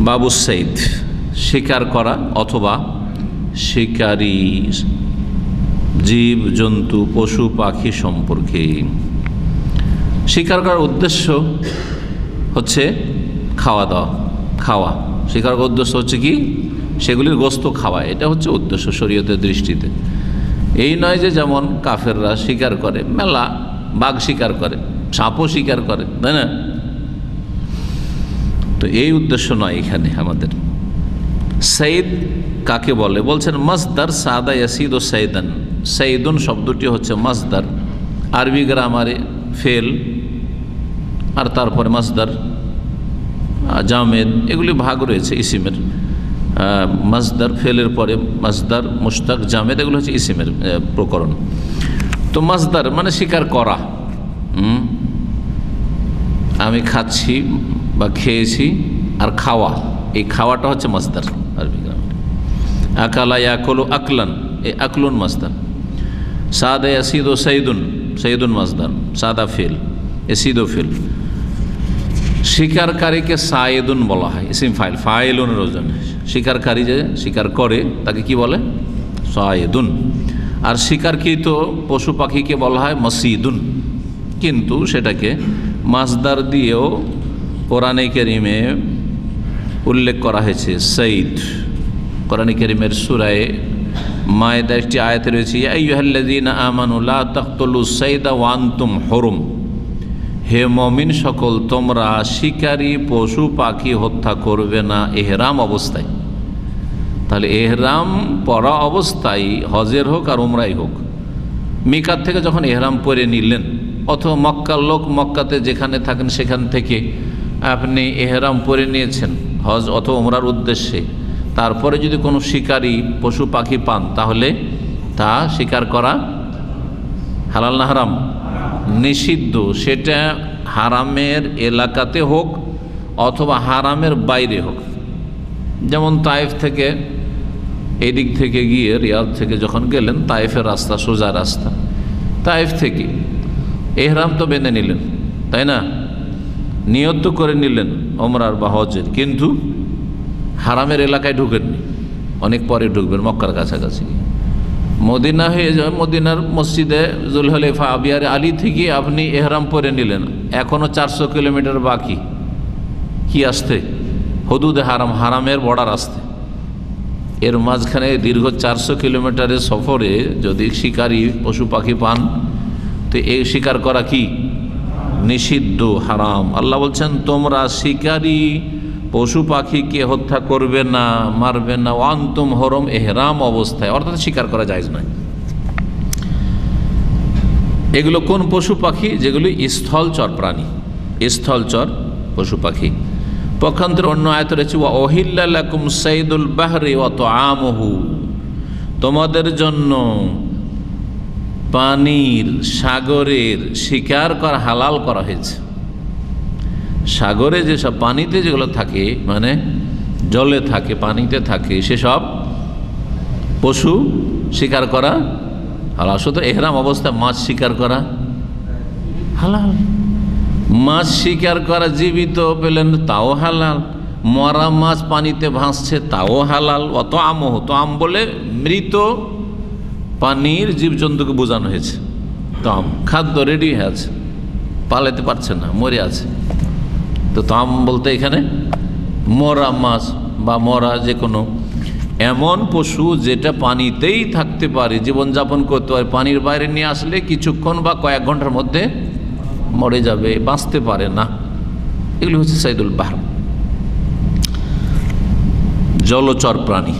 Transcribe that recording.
বাবু সৈদ শিকার করা অথবা শিকারী জীব জন্তু পশু, পাখি সম্পর্কে। শিকার করার উদ্দেশ্য হচ্ছে খাওয়া দাওয়া, খাওয়া। শিকার করার উদ্দেশ্য হচ্ছে কি? সেগুলির গোস্ত খাওয়া, এটা হচ্ছে উদ্দেশ্য শরীয়তের দৃষ্টিতে। এই নয় যে যেমন কাফেররা শিকার করে, মেলা বাঘ শিকার করে, সাপও শিকার করে, তাই না? তো এই উদ্দেশ্য নয় এখানে আমাদের। সঈদ কাকে বলে? বলছেন, মসদার সাদা ইয়াসিদ ও সৈদান সঈদুন শব্দটি হচ্ছে মসদার। আরবি গ্রামারে ফেল, আর তারপরে মসদার জামেদ, এগুলি ভাগ রয়েছে ইসিমের। মসদার ফেলের পরে মসদার মুস্তাক জামেদ, এগুলো হচ্ছে ইসিমের প্রকরণ। তো মসদার মানে স্বীকার করা। আমি খাচ্ছি বা খেয়েছি আর খাওয়া। এই খাওয়াটা হচ্ছে মসদার আরবি গ্রামার আকালা ইয়াকলু আকলান, এই আকলুন মসদার। সাদা ইয়াসিদ ও সঈদুন সঈদুন মসদার, সাদা ফেল ও ফেল। শিকারকারীকে সায়েদুন বলা হয়, ইসিম ফাইল ফাইলুনের ওজন শিকারকারী যে শিকার করে, তাকে কি বলে? সায়েদুন আর শিকারকৃত পশু পাখিকে বলা হয় মসিদুন। কিন্তু সেটাকে মাসদার দিয়েও কোরআনে কেরিমে উল্লেখ করা হয়েছে, সঈদ। কোরআনে কেরিমের সুরায় মায়েদা একটি আয়তে রয়েছে আইহাল্লাদিন আমানুল্লাহ তখতলু সঈদা ওয়ান্তুম হরুম। হে মমিন সকল, তোমরা শিকারী, পশু, পাখি হত্যা করবে না, এহরাম অবস্থায়। তাহলে এহরাম পরা অবস্থায় হজের হোক আর উমরাই হোক মিকার থেকে যখন এহরাম পরে নিলেন, অথবা মক্কার লোক মক্কাতে যেখানে থাকেন সেখান থেকে আপনি এহরাম পরে নিয়েছেন, হজ অথবা উমরার উদ্দেশ্যে। তারপরে যদি কোনো শিকারী, পশু পাখি পান, তাহলে তা শিকার করা হালাল না হারাম? নিষিদ্ধ। সেটা হারামের এলাকাতে হোক অথবা হারামের বাইরে হোক। যেমন তাইফ থেকে এদিক থেকে গিয়ে রিয়াদ থেকে যখন গেলেন তাইফের রাস্তা, সোজা রাস্তা। তাইফ থেকে এহরাম তো বেঁধে নিলেন, তাই না? নিয়ত করে নিলেন অমরার বা হজের, কিন্তু হারামের এলাকায় ঢুকেননি। অনেক পরে ঢুকবেন মক্কার কাছাকাছি। মদিনা হয়ে মদিনার মসজিদে জুলহলেফা আবিয়ার আলী থেকে আপনি এহরাম পরে নিলেন। এখনও চারশো কিলোমিটার বাকি। কি আসতে? হদুদে হারাম, হারামের বর্ডার আসতে। এর মাঝখানে দীর্ঘ চারশো কিলোমিটারের সফরে যদি শিকারী, পশু পাখি পান, তো এই শিকার করা কি? নিষিদ্ধ, হারাম। আল্লাহ বলছেন, তোমরা শিকারী, পশু পাখিকে হত্যা করবে না, মারবে না। ওয়ান্তুম হরম এহরাম অবস্থায়। অর্থাৎ শিকার করা যায় নয়। এগুলো কোন পশু পাখি? যেগুলি স্থলচর প্রাণী। স্থলচর পশু পাখি। পক্ষান্তর অন্য আয়ত রয়েছে, ওয়া ওহিল্লাকুম সঈদুল বাহরে অত আমহু তোমাদের জন্য পানির সাগরের শিকার করা, হালাল করা হয়েছে। সাগরে যেসব পানিতে যেগুলো থাকে মানে জলে থাকে, পানিতে থাকে, সেসব পশু শিকার করা হালাল। শুধু এহরাম অবস্থা মাছ শিকার করা হালাল। মাছ শিকার করা জীবিত পেলেন, তাও হালাল। মরা মাছ পানিতে ভাসছে, তাও হালাল। অত আমহ তো আম বলে মৃত পানির জীবজন্তুকে বোঝানো হয়েছে। তো আম খাদ্য রেডি হয়ে আছে। পালাতে পারছে না, মরে আছে। তো তাম বলতে এখানে, মরা মাছ বা মরা যে কোনো এমন পশু যেটা পানিতেই থাকতে পারে, জীবনযাপন করতে পারে, পানির বাইরে নিয়ে আসলে কিছুক্ষণ বা কয়েক ঘণ্টার মধ্যে মরে যাবে, বাঁচতে পারে না। এগুলি হচ্ছে সাইদুল বাহার। জলচর প্রাণী।